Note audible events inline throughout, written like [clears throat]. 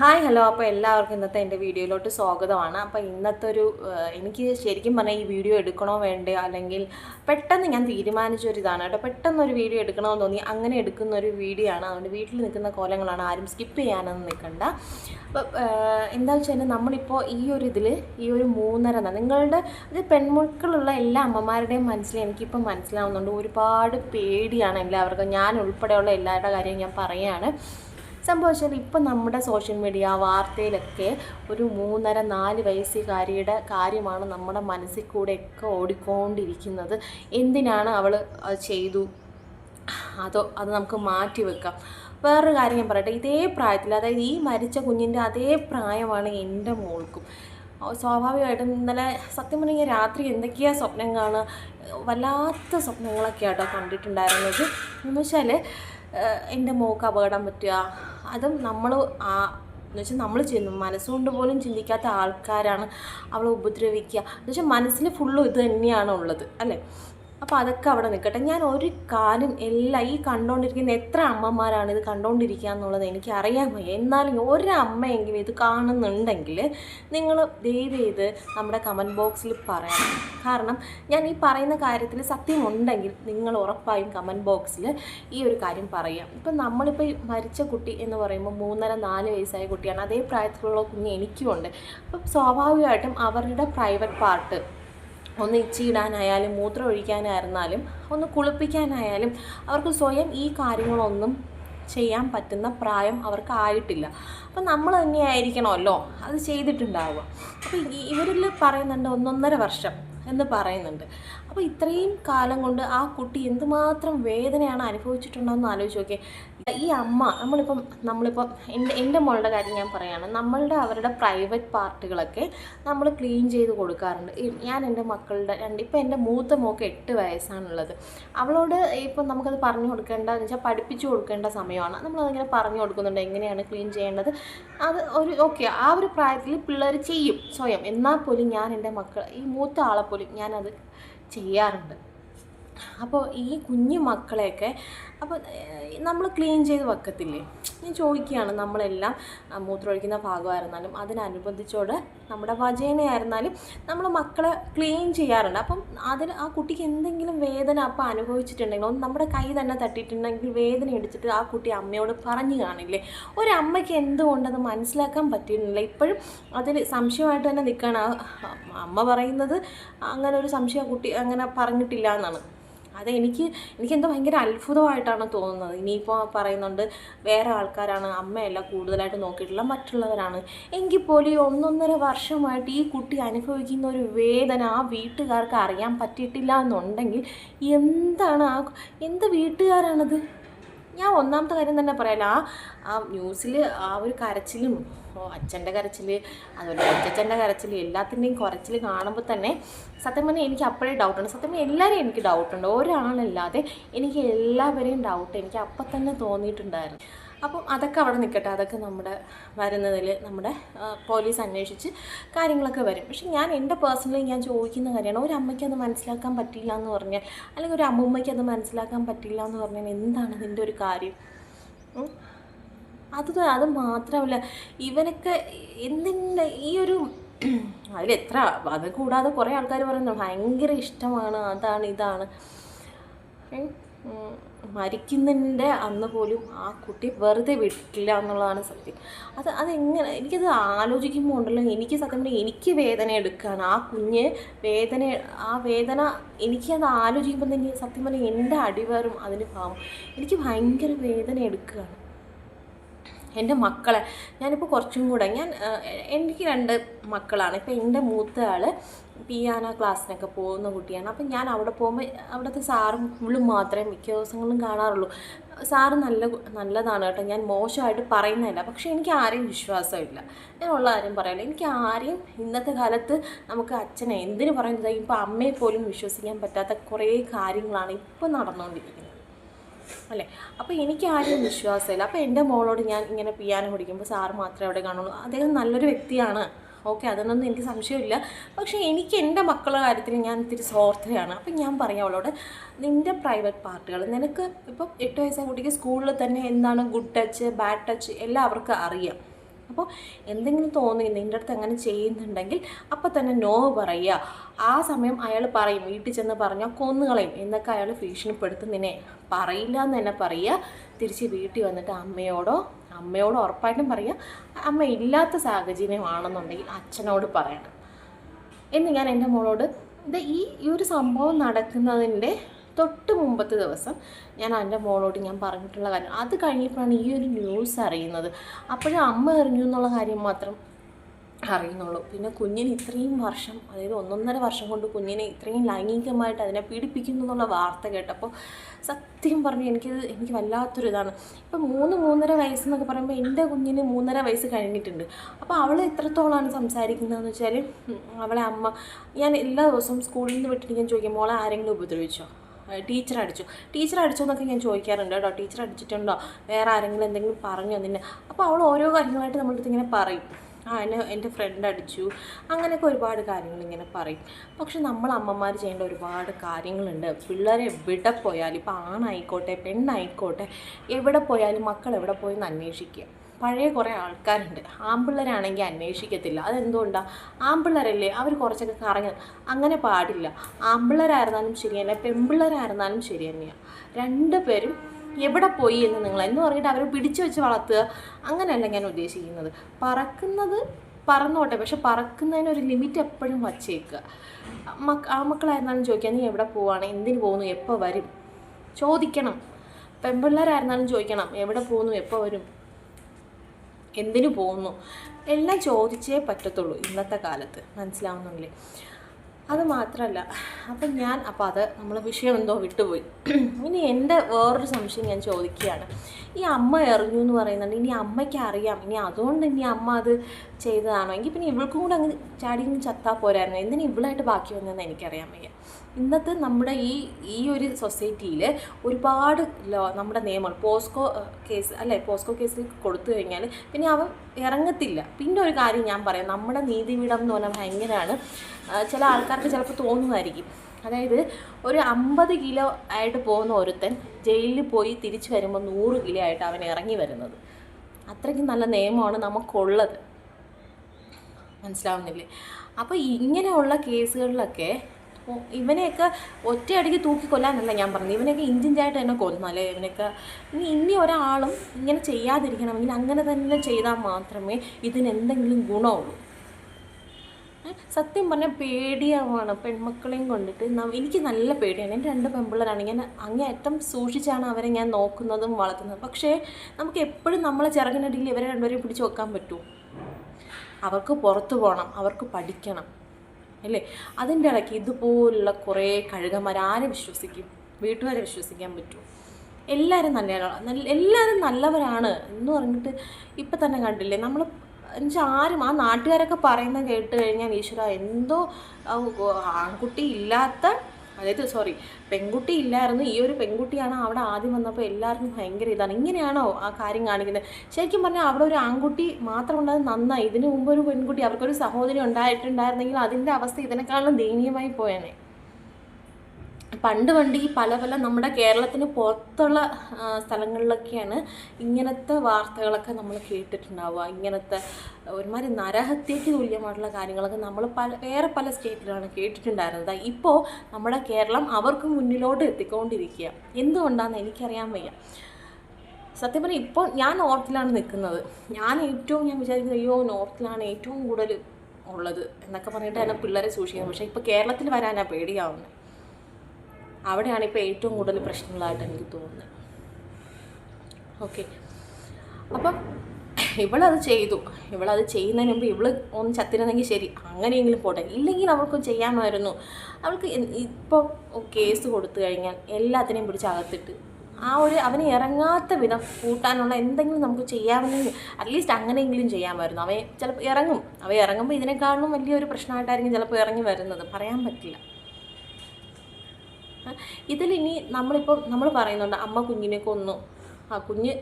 Hi hello അപ്പോൾ എല്ലാവർക്കും ഇന്നത്തെ എന്റെ വീഡിയോയിലോട്ട് സ്വാഗതമാണ്. അപ്പോൾ ഇന്നത്തെ ഒരു എനിക്ക് ശരിക്കും പറഞ്ഞാൽ ഈ വീഡിയോ എടുക്കണോ വേണ്ടയോ അല്ലെങ്കിൽ പെട്ടെന്ന് ഞാൻ തീരുമാനിച്ച ഒരു ഇതാണ് കേട്ടോ. പെട്ടെന്ന് ഒരു വീഡിയോ എടുക്കണമെന്ന് തോന്നി. അങ്ങനെ എടുക്കുന്ന ഒരു വീഡിയോ ആണ് അതുകൊണ്ട് വീട്ടിൽ നിൽക്കുന്ന കോലങ്ങളാണ് ആരും സ്കിപ്പ് ചെയ്യാനൊന്നും നിൽക്കണ്ട. അപ്പോൾ എന്താ വെച്ചാൽ നമ്മളിപ്പോൾ ഈ ഒരു ഇതിൽ ഈ ഒരു മൂന്നര നിങ്ങളുടെ ഇത് പെൺമക്കളുള്ള എല്ലാ അമ്മമാരുടെയും മനസ്സിൽ എനിക്കിപ്പോൾ മനസ്സിലാവുന്നുണ്ട്. ഒരുപാട് പേടിയാണ് എല്ലാവർക്കും. ഞാൻ ഉൾപ്പെടെയുള്ള എല്ലാവരുടെ കാര്യം ഞാൻ പറയുകയാണ്. സംഭവിച്ചാൽ ഇപ്പം നമ്മുടെ സോഷ്യൽ മീഡിയ വാർത്തയിലൊക്കെ ഒരു മൂന്നര നാല് വയസ്സുകാരിയുടെ കാര്യമാണ് നമ്മുടെ മനസ്സിൽ കൂടെയൊക്കെ ഓടിക്കൊണ്ടിരിക്കുന്നത്. എന്തിനാണ് അവൾ ചെയ്തു? അതോ അത് നമുക്ക് മാറ്റി വെക്കാം. വേറൊരു കാര്യം ഞാൻ പറയട്ടെ. ഇതേ പ്രായത്തിൽ അതായത് ഈ മരിച്ച കുഞ്ഞിന്റെ അതേ പ്രായമാണ് എന്റെ മോൾക്കും. സ്വാഭാവികമായിട്ടും ഇന്നലെ സത്യം പറഞ്ഞാൽ രാത്രി എന്തൊക്കെയാ സ്വപ്നം കാണുക? വല്ലാത്ത സ്വപ്നങ്ങളൊക്കെ ആട്ടോ കണ്ടിട്ടുണ്ടായിരുന്നത്. എന്ന് വെച്ചാൽ എന്റെ മോൾക്ക് അപകടം പറ്റുക അതും നമ്മൾ ആ എന്ന് വെച്ചാൽ നമ്മൾ ചെയ്യുന്നു മനസ്സുകൊണ്ട് പോലും ചിന്തിക്കാത്ത ആൾക്കാരാണ് അവളെ ഉപദ്രവിക്കുക. എന്ന് വെച്ചാൽ മനസ്സിൽ ഫുള്ളും ഇത് തന്നെയാണ് ഉള്ളത് അല്ലേ? അപ്പോൾ അതൊക്കെ അവിടെ നിൽക്കട്ടെ ഞാൻ ഒരു കാര്യം എല്ലാം ഈ കണ്ടുകൊണ്ടിരിക്കുന്ന എത്ര അമ്മമാരാണ് ഇത് കണ്ടുകൊണ്ടിരിക്കുക എന്നുള്ളത് എനിക്ക് അറിയാൻ വയ്യ. എന്നാലും ഒരമ്മയെങ്കിലും ഇത് കാണുന്നുണ്ടെങ്കിൽ നിങ്ങൾ ദയവ് ചെയ്ത് നമ്മുടെ കമന്റ് ബോക്സിൽ പറയണം കാരണം ഞാൻ ഈ പറയുന്ന കാര്യത്തിൽ സത്യമുണ്ടെങ്കിൽ നിങ്ങൾ ഉറപ്പായും കമന്റ് ബോക്സിൽ ഈ ഒരു കാര്യം പറയാം. ഇപ്പം നമ്മളിപ്പോൾ മരിച്ച കുട്ടി എന്ന് പറയുമ്പോൾ മൂന്നര നാല് വയസ്സായ കുട്ടിയാണ്. അതേ പ്രായത്തിലുള്ള കുഞ്ഞ് എനിക്കുമുണ്ട്. അപ്പം സ്വാഭാവികമായിട്ടും അവരുടെ പ്രൈവറ്റ് പാർട്ട് ഒന്ന് ഇച്ചിയിടാനായാലും മൂത്രം ഒഴിക്കാനായിരുന്നാലും ഒന്ന് കുളിപ്പിക്കാനായാലും അവർക്ക് സ്വയം ഈ കാര്യങ്ങളൊന്നും ചെയ്യാൻ പറ്റുന്ന പ്രായം അവർക്ക് ആയിട്ടില്ല. അപ്പം നമ്മൾ തന്നെയായിരിക്കണമല്ലോ അത് ചെയ്തിട്ടുണ്ടാവുക. അപ്പോൾ ഇവരിൽ പറയുന്നുണ്ട് ഒന്നൊന്നര വർഷം. എന്ന് പറയുന്നുണ്ട്. അപ്പോൾ ഇത്രയും കാലം കൊണ്ട് ആ കുട്ടി എന്തുമാത്രം വേദനയാണ് അനുഭവിച്ചിട്ടുണ്ടോയെന്ന് ആലോചിച്ച് നോക്കിയേ. ഈ അമ്മ നമ്മളിപ്പം നമ്മളിപ്പം എന്റെ എന്റെ മോളുടെ കാര്യം ഞാൻ പറയുകയാണ് നമ്മളുടെ അവരുടെ പ്രൈവറ്റ് പാർട്ടുകളൊക്കെ നമ്മൾ ക്ലീൻ ചെയ്ത് കൊടുക്കാറുണ്ട്. ഞാൻ എന്റെ മക്കളുടെ രണ്ട് ഇപ്പം എന്റെ മൂത്ത മോക്ക് എട്ട് വയസ്സാണുള്ളത്. അവളോട് ഇപ്പം നമുക്കത് പറഞ്ഞു കൊടുക്കേണ്ട എന്ന് വെച്ചാൽ പഠിപ്പിച്ചു കൊടുക്കേണ്ട സമയമാണ്. നമ്മളതിങ്ങനെ പറഞ്ഞു കൊടുക്കുന്നുണ്ട് എങ്ങനെയാണ് ക്ലീൻ ചെയ്യേണ്ടത്. അത് ഒരു ഓക്കെ ആ ഒരു പ്രായത്തിൽ പിള്ളേർ ചെയ്യും സ്വയം. എന്നാൽ പോലും ഞാൻ എന്റെ മക്കൾ ഈ മൂത്ത ആളെ പോലും ഞാനത് ചെയ്യാറുണ്ട്. അപ്പോൾ ഈ കുഞ്ഞു മക്കളെയൊക്കെ അപ്പോൾ നമ്മൾ ക്ലീൻ ചെയ്ത് വെക്കത്തില്ലേ? ഞാൻ ചോദിക്കുകയാണ് നമ്മളെല്ലാം മൂത്ര മൂത്രമൊഴിക്കുന്ന ഭാഗമായിരുന്നാലും അതിനനുബന്ധിച്ചോട് നമ്മുടെ വജേനയായിരുന്നാലും നമ്മൾ മക്കളെ ക്ലീൻ ചെയ്യാറുണ്ട്. അപ്പം അതിന് ആ കുട്ടിക്ക് എന്തെങ്കിലും വേദന അപ്പം അനുഭവിച്ചിട്ടുണ്ടെങ്കിൽ ഒന്ന് നമ്മുടെ കൈ തന്നെ തട്ടിയിട്ടുണ്ടെങ്കിൽ വേദന എടുത്തിട്ട് ആ കുട്ടി അമ്മയോട് പറഞ്ഞു കാണില്ലേ? ഒരമ്മയ്ക്ക് എന്തുകൊണ്ടത് മനസ്സിലാക്കാൻ പറ്റുന്നില്ല ഇപ്പോഴും അതിൽ സംശയമായിട്ട് തന്നെ നിൽക്കുകയാണ്. അമ്മ പറയുന്നത് അങ്ങനെ ഒരു സംശയം കുട്ടി അങ്ങനെ പറഞ്ഞിട്ടില്ല എന്നാണ്. അത് എനിക്ക് എനിക്കെന്തോ ഭയങ്കര അത്ഭുതമായിട്ടാണ് തോന്നുന്നത്. ഇനിയിപ്പോൾ പറയുന്നുണ്ട് വേറെ ആൾക്കാരാണ് അമ്മയല്ല കൂടുതലായിട്ട് നോക്കിയിട്ടുള്ള മറ്റുള്ളവരാണ്. എങ്കിൽ പോലും ഈ ഒന്നൊന്നര വർഷമായിട്ട് ഈ കുട്ടി അനുഭവിക്കുന്ന ഒരു വേദന ആ വീട്ടുകാർക്ക് അറിയാൻ പറ്റിയിട്ടില്ല എന്നുണ്ടെങ്കിൽ എന്താണ് ആ എന്ത് വീട്ടുകാരാണത്? ഞാൻ ഒന്നാമത്തെ കാര്യം തന്നെ പറയാൻ ആ ആ ന്യൂസിൽ ആ ഒരു കരച്ചിലും അച്ഛന്റെ കരച്ചിൽ അതുപോലെ അച്ഛന്റെ കരച്ചിൽ എല്ലാത്തിന്റെയും കുറച്ചിൽ കാണുമ്പോൾ തന്നെ സത്യം പറഞ്ഞാൽ എനിക്ക് അപ്പോഴേ ഡൗട്ടുണ്ട് സത്യം പറഞ്ഞാൽ എല്ലാവരെയും എനിക്ക് ഡൗട്ടുണ്ട് ഒരാളല്ലാതെ എനിക്ക് എല്ലാവരെയും ഡൗട്ട് എനിക്ക് അപ്പം തന്നെ തോന്നിയിട്ടുണ്ടായിരുന്നു. അപ്പം അതൊക്കെ അവിടെ നിൽക്കട്ടെ അതൊക്കെ നമ്മുടെ വരുന്നതിൽ നമ്മുടെ പോലീസ് അന്വേഷിച്ച് കാര്യങ്ങളൊക്കെ വരും പക്ഷെ ഞാൻ എന്റെ പേഴ്സണലി ഞാൻ ചോദിക്കുന്ന കാര്യമാണ് ഒരു അമ്മയ്ക്ക് അത് മനസ്സിലാക്കാൻ പറ്റില്ല എന്ന് പറഞ്ഞാൽ അല്ലെങ്കിൽ ഒരു അമ്മൂമ്മയ്ക്ക് അത് മനസ്സിലാക്കാൻ പറ്റില്ല എന്ന് പറഞ്ഞാൽ എന്താണ് അതിന്റെ ഒരു കാര്യം? അത് അത് മാത്രമല്ല ഇവനൊക്കെ എന്തിന്റെ ഈ ഒരു [clears throat] അതിലെത്ര അത് കൂടാതെ കുറേ ആൾക്കാർ പറയുന്നു ഭയങ്കര ഇഷ്ടമാണ് അതാണ് ഇതാണ്. മരിക്കുന്നതിന്റെ അന്ന് പോലും ആ കുട്ടി വെറുതെ വിട്ടില്ല എന്നുള്ളതാണ് സത്യം. അത് അതെങ്ങനെ? എനിക്കത് ആലോചിക്കുമ്പോൾ ഉണ്ടല്ലോ. എനിക്ക് സത്യം പറഞ്ഞാൽ എനിക്ക് വേദന എടുക്കുകയാണ് ആ കുഞ്ഞ് വേദന ആ വേദന എനിക്കത് ആലോചിക്കുമ്പോൾ തന്നെ സത്യം പറഞ്ഞാൽ എന്റെ അടിവേറും അതിന് പാവം. എനിക്ക് ഭയങ്കര വേദന എടുക്കുകയാണ്. എന്റെ മക്കളെ ഞാനിപ്പോൾ കുറച്ചും കൂടെ ഞാൻ എനിക്ക് രണ്ട് മക്കളാണ്. ഇപ്പോൾ എന്റെ മൂത്ത ആൾ പിയാന ക്ലാസ്സിനൊക്കെ പോകുന്ന കുട്ടിയാണ്. അപ്പം ഞാൻ അവിടെ പോകുമ്പോൾ അവിടുത്തെ സാറും ഫുള്ളും മാത്രമേ മിക്ക ദിവസങ്ങളിലും കാണാറുള്ളൂ. സാറ് നല്ല നല്ലതാണ് കേട്ടോ. ഞാൻ മോശമായിട്ട് പറയുന്നതല്ല. പക്ഷേ എനിക്ക് ആരെയും വിശ്വാസമില്ല. ഞാൻ ഉള്ള ആരും പറയില്ല. എനിക്ക് ആരെയും ഇന്നത്തെ കാലത്ത് നമുക്ക് അച്ഛനെ എന്തിനു പറയുന്നത്? ഇപ്പോൾ അമ്മയെ പോലും വിശ്വസിക്കാൻ പറ്റാത്ത കുറേ കാര്യങ്ങളാണ് ഇപ്പോൾ നടന്നുകൊണ്ടിരിക്കുന്നത്. അല്ലേ? അപ്പോൾ എനിക്ക് ആരെയും വിശ്വാസമില്ല. അപ്പോൾ എന്റെ മോളോട് ഞാൻ ഇങ്ങനെ പിയാനോ പഠിക്കുമ്പോൾ സാറ് മാത്രമേ അവിടെ കാണുള്ളൂ. അദ്ദേഹം നല്ലൊരു വ്യക്തിയാണ്. ഓക്കെ അതിനൊന്നും എനിക്ക് സംശയമില്ല. പക്ഷേ എനിക്ക് എന്റെ മക്കളുടെ കാര്യത്തിൽ ഞാൻ ഇത്തിരി സ്വാർത്ഥയാണ്. അപ്പം ഞാൻ പറയാം അവളോട് നിന്റെ പ്രൈവറ്റ് പാർട്ടുകൾ നിനക്ക് ഇപ്പം എട്ട് വയസ്സായ കുട്ടിക്ക് സ്കൂളിൽ തന്നെ എന്താണ് ഗുഡ് ടച്ച് ബാഡ് ടച്ച് എല്ലാം അവർക്ക് അറിയാം. അപ്പോൾ എന്തെങ്കിലും തോന്നി നിന്റെ അടുത്ത് അങ്ങനെ ചെയ്യുന്നുണ്ടെങ്കിൽ അപ്പം തന്നെ നോ പറയുക. ആ സമയം അയാൾ പറയും വീട്ടിൽ ചെന്ന് പറഞ്ഞാൽ കൊന്നുകളയും എന്നൊക്കെ അയാൾ ഭീഷണിപ്പെടുത്തുന്നതിനെ പറയില്ല എന്ന് തന്നെ പറയുക. തിരിച്ച് വീട്ടിൽ വന്നിട്ട് അമ്മയോടോ അമ്മയോട് ഉറപ്പായിട്ടും പറയുക അമ്മ ഇല്ലാത്ത സാഹചര്യമാണെന്നുണ്ടെങ്കിൽ അച്ഛനോട് പറയണം. എന്ന് ഞാൻ എന്റെ മോളോട് ഇത് ഈ ഒരു സംഭവം നടക്കുന്നതിന്റെ തൊട്ട് മുമ്പത്തെ ദിവസം ഞാൻ എന്റെ മോളോട് ഞാൻ പറഞ്ഞിട്ടുള്ള കാര്യം. അത് കഴിഞ്ഞപ്പോഴാണ് ഈ ഒരു ന്യൂസ് അറിയുന്നത്. അപ്പോഴും അമ്മ അറിഞ്ഞു എന്നുള്ള കാര്യം മാത്രം അറിയുന്നുള്ളൂ. പിന്നെ കുഞ്ഞിന് ഇത്രയും വർഷം അതായത് ഒന്നൊന്നര വർഷം കൊണ്ട് കുഞ്ഞിനെ ഇത്രയും ലൈംഗികമായിട്ട് അതിനെ പീഡിപ്പിക്കുന്നു എന്നുള്ള വാർത്ത കേട്ടപ്പോൾ സത്യം പറഞ്ഞു എനിക്കത് എനിക്ക് വല്ലാത്തൊരു ഇതാണ്. ഇപ്പം മൂന്ന് മൂന്നര വയസ്സെന്നൊക്കെ പറയുമ്പോൾ എന്റെ കുഞ്ഞിന് മൂന്നര വയസ്സ് കഴിഞ്ഞിട്ടുണ്ട്. അപ്പോൾ അവൾ എത്രത്തോളമാണ് സംസാരിക്കുന്നതെന്ന് വെച്ചാൽ അവളെ അമ്മ ഞാൻ എല്ലാ ദിവസവും സ്കൂളിൽ നിന്ന് വിട്ടിട്ട് ഞാൻ ചോദിക്കും മോളെ ആരെങ്കിലും ഉപദ്രവിച്ചോ? ടീച്ചർ അടിച്ചു ടീച്ചർ അടിച്ചോ എന്നൊക്കെ ഞാൻ ചോദിക്കാറുണ്ട് കേട്ടോ. ടീച്ചർ അടിച്ചിട്ടുണ്ടോ വേറെ ആരെങ്കിലും എന്തെങ്കിലും പറഞ്ഞോ നിന്നെ? അപ്പോൾ അവൾ ഓരോ കാര്യങ്ങളായിട്ട് നമ്മളടുത്ത് ഇങ്ങനെ പറയും. ആ എന്നെ എന്റെ ഫ്രണ്ട് അടിച്ചു അങ്ങനെയൊക്കെ ഒരുപാട് കാര്യങ്ങൾ ഇങ്ങനെ പറയും. പക്ഷെ നമ്മൾ അമ്മമാർ ചെയ്യേണ്ട ഒരുപാട് കാര്യങ്ങളുണ്ട്. പിള്ളേരെ എവിടെ പോയാലും ഇപ്പോൾ ആണായിക്കോട്ടെ പെണ്ണായിക്കോട്ടെ എവിടെ പോയാലും മക്കൾ എവിടെ പോയെന്ന് അന്വേഷിക്കുക. പഴയ കുറേ ആൾക്കാരുണ്ട്. ആമ്പിള്ളരാണെങ്കിൽ അന്വേഷിക്കത്തില്ല. അതെന്തുകൊണ്ടാണ് ആമ്പിള്ളരല്ലേ അവർ കുറച്ചൊക്കെ കറങ്ങ അങ്ങനെ പാടില്ല. ആമ്പിള്ളരായിരുന്നാലും ശരി തന്നെ പെമ്പിള്ളരായിരുന്നാലും ശരി തന്നെയാണ് രണ്ടുപേരും എവിടെ പോയി എന്ന് നിങ്ങൾ എന്ന് പറഞ്ഞിട്ട് അവരെ പിടിച്ചു വെച്ച് വളർത്തുക. അങ്ങനെയല്ല ഞാൻ ഉദ്ദേശിക്കുന്നത്. പറക്കുന്നത് പറന്നോട്ടെ പക്ഷെ പറക്കുന്നതിനൊരു ലിമിറ്റ് എപ്പോഴും വച്ചേക്കുക മക്ക ആ മക്കളായിരുന്നാലും ചോദിക്കുക നീ എവിടെ പോവാണ്? എന്തിന് പോകുന്നു? എപ്പോൾ വരും? ചോദിക്കണം. പെൺപിള്ളേരായിരുന്നാലും ചോദിക്കണം എവിടെ പോകുന്നു? എപ്പോൾ വരും? എന്തിനു പോകുന്നു? എല്ലാം ചോദിച്ചേ പറ്റത്തുള്ളൂ ഇന്നത്തെ കാലത്ത്. മനസ്സിലാവുന്നുണ്ടല്ലേ? അത് മാത്രമല്ല അപ്പം ഞാൻ അപ്പോൾ അത് നമ്മൾ വിഷയം എന്തോ വിട്ടുപോയി. ഇനി എന്റെ വേറൊരു സംശയം ഞാൻ ചോദിക്കുകയാണ്. ഈ അമ്മ എറിഞ്ഞു എന്ന് പറയുന്നുണ്ട്. ഇനി അമ്മയ്ക്ക് അറിയാം ഇനി അതുകൊണ്ട് ഇനി അമ്മ അത് ചെയ്തതാണോ? എങ്കിൽ പിന്നെ ഇവൾക്കും കൂടെ അങ്ങ് ചാടി ചത്താ പോരായിരുന്നു? എന്തിനാ ഇവളായിട്ട് ബാക്കി വന്നതെന്ന് എനിക്കറിയാൻ വയ്യ. ഇന്നത്തെ നമ്മുടെ ഈ ഈ ഒരു സൊസൈറ്റിയിൽ ഒരുപാട് ലോ നമ്മുടെ നിയമങ്ങൾ പോസ്കോ കേസ് അല്ലേ പോസ്കോ കേസിൽ കൊടുത്തു കഴിഞ്ഞാൽ പിന്നെ അവൻ ഇറങ്ങത്തില്ല. പിന്നെ ഒരു കാര്യം ഞാൻ പറയാം നമ്മുടെ നീതിപീഠം എന്ന് പറഞ്ഞാൽ ഭയങ്കരമാണ് ചില ആൾക്കാർക്ക് ചിലപ്പോൾ തോന്നുമായിരിക്കും അതായത് ഒരു അമ്പത് കിലോ ആയിട്ട് പോകുന്ന ഒരുത്തൻ ജയിലിൽ പോയി തിരിച്ചു വരുമ്പോൾ നൂറ് കിലോ ആയിട്ട് അവൻ ഇറങ്ങി വരുന്നത്. അത്രയ്ക്കും നല്ല നിയമമാണ് നമുക്കുള്ളത്. മനസ്സിലാവുന്നില്ലേ? അപ്പോൾ ഇങ്ങനെയുള്ള കേസുകളിലൊക്കെ ഒ- ഇവനെയൊക്കെ ഒറ്റയടിക്ക് തൂക്കി കൊല്ലാനല്ല ഞാൻ പറഞ്ഞത്. ഇവനെയൊക്കെ ഇഞ്ചിഞ്ചായിട്ട് തന്നെ കൊന്നല്ലേ ഇവനൊക്കെ ഇനി ഇനി ഒരാളും ഇങ്ങനെ ചെയ്യാതിരിക്കണമെങ്കിൽ അങ്ങനെ തന്നെ ചെയ്താൽ മാത്രമേ ഇതിന് എന്തെങ്കിലും ഗുണമുള്ളൂ സത്യം പറഞ്ഞാൽ പേടിയാവാണ്. പെൺമക്കളെയും കൊണ്ടിട്ട് എനിക്ക് നല്ല പേടിയാണ്. എന്റെ രണ്ട് പെൺപിള്ളേരാണ്. ഞാൻ അങ്ങേയറ്റം സൂക്ഷിച്ചാണ് അവരെ ഞാൻ നോക്കുന്നതും വളർത്തുന്നതും. പക്ഷേ നമുക്ക് എപ്പോഴും നമ്മളെ ചിറകിനടിയിൽ ഇവരെ രണ്ടുപേരെയും പിടിച്ച് വെക്കാൻ പറ്റുമോ അവർക്ക് പുറത്തു പോകണം. അവർക്ക് പഠിക്കണം. അല്ലേ? അതിന്റെ ഇടയ്ക്ക് ഇതുപോലുള്ള കുറേ കഴുകന്മാർ ആരെ വിശ്വസിക്കും? വീട്ടുകാരെ വിശ്വസിക്കാൻ പറ്റും എല്ലാവരും നല്ല നല്ല എല്ലാവരും നല്ലവരാണ് എന്ന് പറഞ്ഞിട്ട് ഇപ്പം തന്നെ കണ്ടില്ലേ? നമ്മൾ എന്നുവെച്ചാൽ ആരും ആ നാട്ടുകാരൊക്കെ പറയുന്നത് കേട്ട് കഴിഞ്ഞാൽ ഈശ്വര എന്തോ ആൺകുട്ടി ഇല്ലാത്ത അതായത് സോറി പെൺകുട്ടി ഇല്ലായിരുന്നു. ഈ ഒരു പെൺകുട്ടിയാണ് അവിടെ ആദ്യം വന്നപ്പോൾ എല്ലാവർക്കും ഭയങ്കര ഇതാണ്. ഇങ്ങനെയാണോ ആ കാര്യം കാണിക്കുന്നത്? ശരിക്കും പറഞ്ഞാൽ അവിടെ ഒരു ആൺകുട്ടി മാത്രം ഉണ്ടായത് നന്നായി. ഇതിനു മുമ്പ് ഒരു പെൺകുട്ടി അവർക്കൊരു സഹോദരി ഉണ്ടായിട്ടുണ്ടായിരുന്നെങ്കിൽ അതിന്റെ അവസ്ഥ ഇതിനേക്കാളും ദയനീയമായി പോയേനെ. പണ്ട് പണ്ട് ഈ പല പല നമ്മുടെ കേരളത്തിന് പുറത്തുള്ള സ്ഥലങ്ങളിലൊക്കെയാണ് ഇങ്ങനത്തെ വാർത്തകളൊക്കെ നമ്മൾ കേട്ടിട്ടുണ്ടാവുക. ഇങ്ങനത്തെ ഒരുമാതിരി നരഹത്യയ്ക്ക് തുല്യമായിട്ടുള്ള കാര്യങ്ങളൊക്കെ നമ്മൾ പല വേറെ പല സ്റ്റേറ്റിലാണ് കേട്ടിട്ടുണ്ടായിരുന്നത്. ഇപ്പോൾ നമ്മുടെ കേരളം അവർക്ക് മുന്നിലോട്ട് എത്തിക്കൊണ്ടിരിക്കുക. എന്തുകൊണ്ടാണെന്ന് എനിക്കറിയാൻ വയ്യ. സത്യം പറഞ്ഞാൽ ഇപ്പോൾ ഞാൻ നോർത്തിലാണ് നിൽക്കുന്നത്. ഞാൻ ഏറ്റവും ഞാൻ വിചാരിക്കുന്നത് അയ്യോ നോർത്തിലാണ് ഏറ്റവും കൂടുതൽ ഉള്ളത് എന്നൊക്കെ പറഞ്ഞിട്ട് എന്നെ പിള്ളേരെ സൂക്ഷിക്കുന്നത്. പക്ഷേ ഇപ്പോൾ കേരളത്തിൽ വരാനാണ് പേടിയാവുന്നത് അവിടെയാണ് ഇപ്പോൾ ഏറ്റവും കൂടുതൽ പ്രശ്നങ്ങളായിട്ട് എനിക്ക് തോന്നുന്നത്. ഓക്കെ അപ്പം ഇവളത് ചെയ്തു. ഇവളത് ചെയ്യുന്നതിന് മുമ്പ് ഇവൾ ഒന്ന് ചത്തിരുന്നെങ്കിൽ ശരി അങ്ങനെയെങ്കിലും പോട്ടെ. ഇല്ലെങ്കിൽ അവൾക്ക് ചെയ്യാമായിരുന്നു. അവൾക്ക് ഇപ്പോൾ കേസ് കൊടുത്തു കഴിഞ്ഞാൽ എല്ലാത്തിനെയും പിടിച്ച് അകത്തിട്ട് ആ ഒരു അവന് ഇറങ്ങാത്ത വിധം കൂട്ടാനുള്ള എന്തെങ്കിലും നമുക്ക് ചെയ്യാമെന്ന് അറ്റ്ലീസ്റ്റ് അങ്ങനെയെങ്കിലും ചെയ്യാമായിരുന്നു. അവൻ ചിലപ്പോൾ ഇറങ്ങും. അവ ഇറങ്ങുമ്പോൾ ഇതിനേക്കാളും വലിയൊരു പ്രശ്നമായിട്ടായിരിക്കും ചിലപ്പോൾ ഇറങ്ങി വരുന്നത്. പറയാൻ പറ്റില്ല. ഇതിലിനി നമ്മളിപ്പോൾ നമ്മൾ പറയുന്നുണ്ട് അമ്മ കുഞ്ഞിനെ കൊന്നു. ആ കുഞ്ഞ്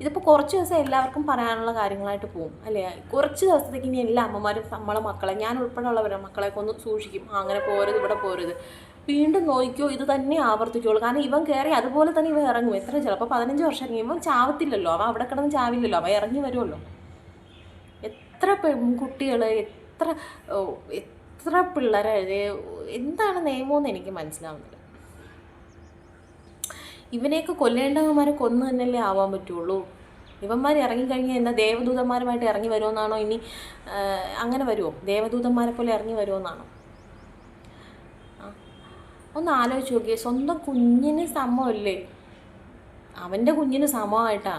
ഇതിപ്പോൾ കുറച്ച് ദിവസം എല്ലാവർക്കും പറയാനുള്ള കാര്യങ്ങളായിട്ട് പോകും അല്ലേ? കുറച്ച് ദിവസത്തേക്ക് ഇനി എല്ലാ അമ്മമാരും നമ്മളെ മക്കളെ ഞാൻ ഉൾപ്പെടെയുള്ളവരെ മക്കളെ കൊന്ന് സൂക്ഷിക്കും. അങ്ങനെ പോരുത് ഇവിടെ പോരുത്. വീണ്ടും നോക്കിയോ ഇത് തന്നെ ആവർത്തിക്കുള്ളൂ. കാരണം ഇവൻ കയറി അതുപോലെ തന്നെ ഇവൻ ഇറങ്ങും. എത്ര ചിലപ്പോൾ പതിനഞ്ച് വർഷം ഇവൻ ചാവത്തില്ലല്ലോ. അവൻ അവിടെ കിടന്ന് ചാവില്ലല്ലോ. അവൻ ഇറങ്ങി വരുമല്ലോ എത്ര പെൺകുട്ടികൾ എത്ര എത്ര പിള്ളേരെ എന്താണ് നിയമമെന്ന് എനിക്ക് മനസ്സിലാവുന്നില്ല. ഇവനെയൊക്കെ കൊല്ലേണ്ടവന്മാരെ കൊന്നു തന്നെയല്ലേ ആവാൻ പറ്റുള്ളൂ. ഇവന്മാർ ഇറങ്ങിക്കഴിഞ്ഞാൽ എന്താ ദേവദൂതന്മാരുമായിട്ട് ഇറങ്ങി വരുമെന്നാണോ ഇനി അങ്ങനെ വരുമോ ദേവദൂതന്മാരെ പോലെ ഇറങ്ങി വരുമെന്നാണോ. ഒന്ന് ആലോചിച്ച് നോക്കിയേ സ്വന്തം കുഞ്ഞിന് സമമല്ലേ? അവന്റെ കുഞ്ഞിന് സമമായിട്ടാ.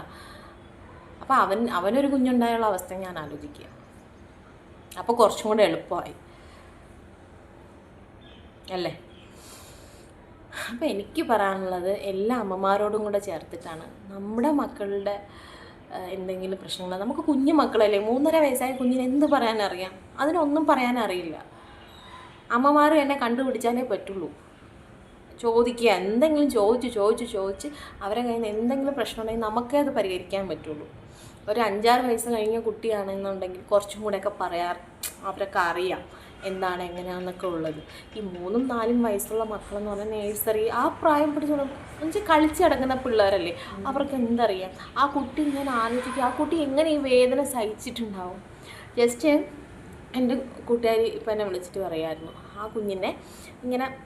അപ്പോൾ അവൻ അവനൊരു കുഞ്ഞുണ്ടായുള്ള അവസ്ഥ ഞാൻ ആലോചിക്കുക. അപ്പോൾ കുറച്ചും കൂടെ എളുപ്പമായി. അല്ലേ? അപ്പോൾ എനിക്ക് പറയാനുള്ളത് എല്ലാ അമ്മമാരോടും കൂടെ ചേർത്തിട്ടാണ്. നമ്മുടെ മക്കളുടെ എന്തെങ്കിലും പ്രശ്നങ്ങൾ നമുക്ക് കുഞ്ഞു മക്കളല്ലേ? മൂന്നര വയസ്സായ കുഞ്ഞിന് എന്ത് പറയാനറിയാം? അതിനൊന്നും പറയാനറിയില്ല. അമ്മമാർ എന്നെ കണ്ടുപിടിച്ചാലേ പറ്റുള്ളൂ. ചോദിക്കുക എന്തെങ്കിലും ചോദിച്ച് ചോദിച്ച് ചോദിച്ച് അവരെ കയ്യിൽ നിന്ന് എന്തെങ്കിലും പ്രശ്നമുണ്ടെങ്കിൽ നമുക്കേ അത് പരിഹരിക്കാൻ പറ്റുള്ളൂ. ഒരു അഞ്ചാറ് വയസ്സ് കഴിഞ്ഞ കുട്ടിയാണെന്നുണ്ടെങ്കിൽ കുറച്ചും കൂടെയൊക്കെ പറയാറ് അവരൊക്കെ അറിയാം. എന്താണ് എങ്ങനെയാണെന്നൊക്കെ ഉള്ളത്. ഈ മൂന്നും നാലും വയസ്സുള്ള മക്കളെന്ന് പറഞ്ഞാൽ നേഴ്സറി ആ പ്രായം പിടിച്ചോളും. എന്നുവെച്ചാൽ കളിച്ച് കിടക്കുന്ന പിള്ളേരല്ലേ. അവർക്ക് എന്തറിയാം? ആ കുട്ടി ഇങ്ങനെ ആലോചിക്കുക ആ കുട്ടി എങ്ങനെ ഈ വേദന സഹിച്ചിട്ടുണ്ടാവും? ജസ്റ്റ് എന്റെ കൂട്ടുകാരി ഇപ്പം എന്നെ വിളിച്ചിട്ട് പറയായിരുന്നു. ആ കുഞ്ഞിനെ ഇങ്ങനെ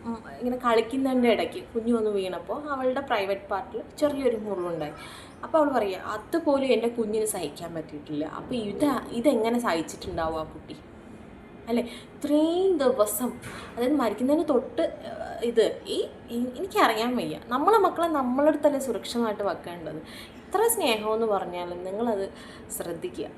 ഇങ്ങനെ കളിക്കുന്നതിന്റെ ഇടയ്ക്ക് കുഞ്ഞു വന്ന് വീണപ്പോൾ അവളുടെ പ്രൈവറ്റ് പാർട്ടിൽ ചെറിയൊരു മുറിവുണ്ടായി. അപ്പോൾ അവൾ പറയുക അതുപോലും എന്റെ കുഞ്ഞിന് സഹിക്കാൻ പറ്റിയിട്ടില്ല. അപ്പോൾ ഇത് ഇതെങ്ങനെ സഹിച്ചിട്ടുണ്ടാവും ആ കുട്ടി? അല്ലേ? ഇത്രയും ദിവസം അതായത് മരിക്കുന്നതിന് തൊട്ട് ഇത് ഈ എനിക്കറിയാൻ വയ്യ. നമ്മളെ മക്കളെ നമ്മളടുത്തല്ലേ സുരക്ഷിതമായിട്ട് വെക്കേണ്ടത്? ഇത്ര സ്നേഹമെന്ന് പറഞ്ഞാൽ നിങ്ങളത് ശ്രദ്ധിക്കുക.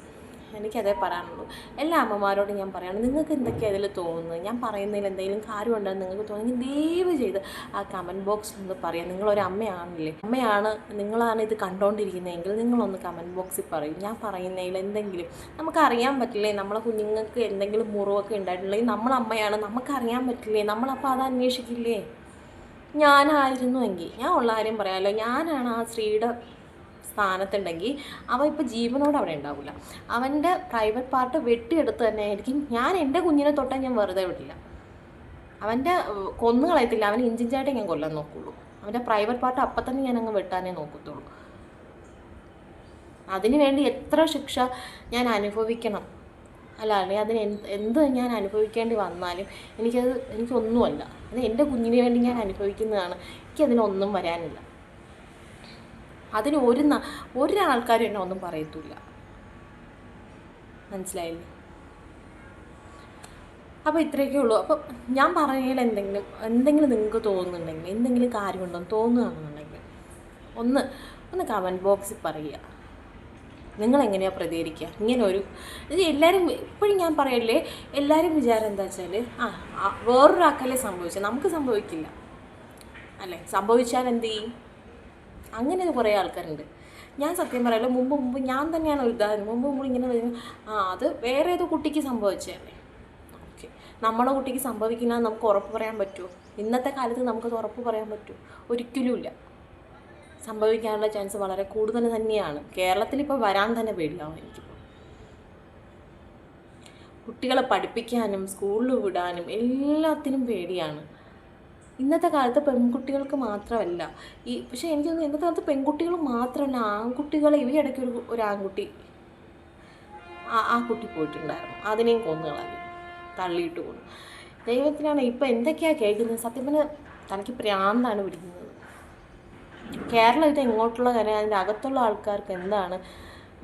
എനിക്കതേ പറയാനുള്ളൂ. എല്ലാ അമ്മമാരോടും ഞാൻ പറയാണ് നിങ്ങൾക്ക് എന്തൊക്കെയാണ് ഇതിൽ തോന്നുന്നത്? ഞാൻ പറയുന്നതിൽ എന്തെങ്കിലും കാര്യമുണ്ടെന്ന് നിങ്ങൾക്ക് തോന്നി ദയവ് ചെയ്ത് ആ കമന്റ് ബോക്സിൽ ഒന്ന് പറയാം. നിങ്ങളൊരു അമ്മയാണല്ലേ? അമ്മയാണ് നിങ്ങളാണ് ഇത് കണ്ടുകൊണ്ടിരിക്കുന്നതെങ്കിൽ നിങ്ങളൊന്ന് കമന്റ് ബോക്സിൽ പറയും. ഞാൻ പറയുന്നതിൽ എന്തെങ്കിലും നമുക്കറിയാൻ പറ്റില്ലേ? നമ്മളെ കുഞ്ഞുങ്ങൾക്ക് എന്തെങ്കിലും മുറിവൊക്കെ ഉണ്ടായിട്ടുണ്ടെങ്കിൽ നമ്മളമ്മയാണ് നമുക്കറിയാൻ പറ്റില്ലേ? നമ്മളപ്പോൾ അത് അന്വേഷിക്കില്ലേ? ഞാനായിരുന്നുവെങ്കിൽ ഞാൻ ഉള്ള കാര്യം പറയാമല്ലോ ഞാനാണ് ആ സ്ത്രീയുടെ സ്ഥാനത്തുണ്ടെങ്കിൽ അവൻ ഇപ്പോൾ ജീവനോട് അവിടെ ഉണ്ടാവില്ല. അവന്റെ പ്രൈവറ്റ് പാർട്ട് വെട്ടിയെടുത്ത് തന്നെ ആയിരിക്കും ഞാൻ എന്റെ കുഞ്ഞിനെ തൊട്ടാൽ ഞാൻ വെറുതെ വിടില്ല. അവന്റെ കൊന്നു അവൻ ഇഞ്ചിഞ്ചായിട്ടേ ഞാൻ കൊല്ലാൻ നോക്കുള്ളൂ. അവന്റെ പ്രൈവറ്റ് പാർട്ട് അപ്പം തന്നെ ഞാൻ അങ്ങ് വെട്ടാനേ നോക്കത്തുള്ളൂ. അതിനു വേണ്ടി എത്ര ശിക്ഷ ഞാൻ അനുഭവിക്കണം. അല്ല അല്ലെങ്കിൽ അതിന് എന്ത് ഞാൻ അനുഭവിക്കേണ്ടി വന്നാലും എനിക്കത് എനിക്കൊന്നുമല്ല. അത് എന്റെ കുഞ്ഞിന് വേണ്ടി ഞാൻ അനുഭവിക്കുന്നതാണ്. എനിക്കതിനൊന്നും വരാനില്ല. അതിന് ഒരു ഒരാൾക്കാരും എന്നെ ഒന്നും പറയത്തില്ല. മനസ്സിലായില്ലേ? അപ്പോൾ ഇത്രയൊക്കെ ഉള്ളൂ. അപ്പം ഞാൻ പറയുന്നതിൽ എന്തെങ്കിലും എന്തെങ്കിലും നിങ്ങൾക്ക് തോന്നുന്നുണ്ടെങ്കിൽ എന്തെങ്കിലും കാര്യമുണ്ടോ തോന്നുകയാണെന്നുണ്ടെങ്കിൽ ഒന്ന് ഒന്ന് കമന്റ് ബോക്സിൽ പറയുക. നിങ്ങൾ എങ്ങനെയാണ് പ്രതികരിക്കുക? ഇങ്ങനെ ഒരു എല്ലാവരും ഇപ്പോഴും ഞാൻ പറയല്ലേ എല്ലാവരും വിചാരം എന്താ വെച്ചാൽ ആ, വേറൊരാൾക്കല്ലേ സംഭവിച്ചത്? നമുക്ക് സംഭവിക്കില്ല. അല്ലേ? സംഭവിച്ചാൽ എന്ത് ചെയ്യും? അങ്ങനെ കുറേ ആൾക്കാരുണ്ട്. ഞാൻ സത്യം പറയാലോ മുമ്പ് മുമ്പ് ഞാൻ തന്നെയാണ് ഒരു ഉദാഹരണം. മുമ്പ് മുമ്പ് ഇങ്ങനെ ആ അത് വേറെ ഏതോ കുട്ടിക്ക് സംഭവിച്ചതല്ലേ? ഓക്കെ. നമ്മുടെ കുട്ടിക്ക് സംഭവിക്കില്ല നമുക്ക് ഉറപ്പ് പറയാൻ പറ്റുമോ? ഇന്നത്തെ കാലത്ത് നമുക്കത് ഉറപ്പ് പറയാൻ പറ്റുമോ? ഒരിക്കലുമില്ല സംഭവിക്കാനുള്ള ചാൻസ് വളരെ കൂടുതൽ തന്നെയാണ്. കേരളത്തിൽ ഇപ്പോൾ വരാൻ തന്നെ പേടിയാവും എനിക്കിപ്പോൾ. കുട്ടികളെ പഠിപ്പിക്കാനും സ്കൂളിൽ വിടാനും എല്ലാത്തിനും പേടിയാണ്. ഇന്നത്തെ കാലത്ത് പെൺകുട്ടികൾക്ക് മാത്രമല്ല. ഈ പക്ഷേ എനിക്ക് തോന്നുന്നു ഇന്നത്തെ കാലത്ത് പെൺകുട്ടികൾ മാത്രമല്ല ആൺകുട്ടികളെ ഈ ഇടയ്ക്ക് ഒരു ഒരു ആൺകുട്ടി ആ ആ കുട്ടി പോയിട്ടുണ്ടായിരുന്നു. അതിനെയും കൊന്നുകളഞ്ഞു തള്ളിയിട്ട് കൊന്നു. ദൈവത്തിനാണ് ഇപ്പം എന്തൊക്കെയാണ് കേൾക്കുന്നത്? സത്യം പറഞ്ഞാൽ തനിക്ക് പ്രാന്താണ് പിടിക്കുന്നത്. കേരളം ഇത് എങ്ങോട്ടുള്ള കാര്യം? അതിന്റെ അകത്തുള്ള ആൾക്കാർക്ക് എന്താണ്?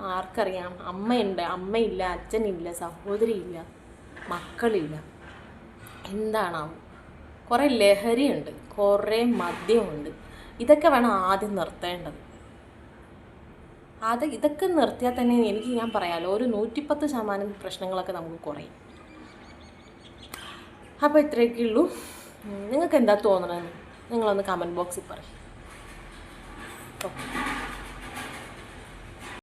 ആർക്കറിയാം. അമ്മയുണ്ട്. അമ്മയില്ല അച്ഛനില്ല സഹോദരിയില്ല മക്കളില്ല. എന്താണാവും കുറേ ലഹരിയുണ്ട് കുറേ മദ്യമുണ്ട് ഇതൊക്കെ വേണം ആദ്യം നിർത്തേണ്ടത്. അത് ഇതൊക്കെ നിർത്തിയാൽ തന്നെ എനിക്ക് ഞാൻ പറയാമല്ലോ ഒരു നൂറ്റിപ്പത്ത് ശതമാനം പ്രശ്നങ്ങളൊക്കെ നമുക്ക് കുറയും. അപ്പോൾ ഇത്രയൊക്കെ ഉള്ളൂ. നിങ്ങൾക്ക് എന്താ തോന്നണത്? നിങ്ങളൊന്ന് കമന്റ് ബോക്സിൽ പറയും. ഓ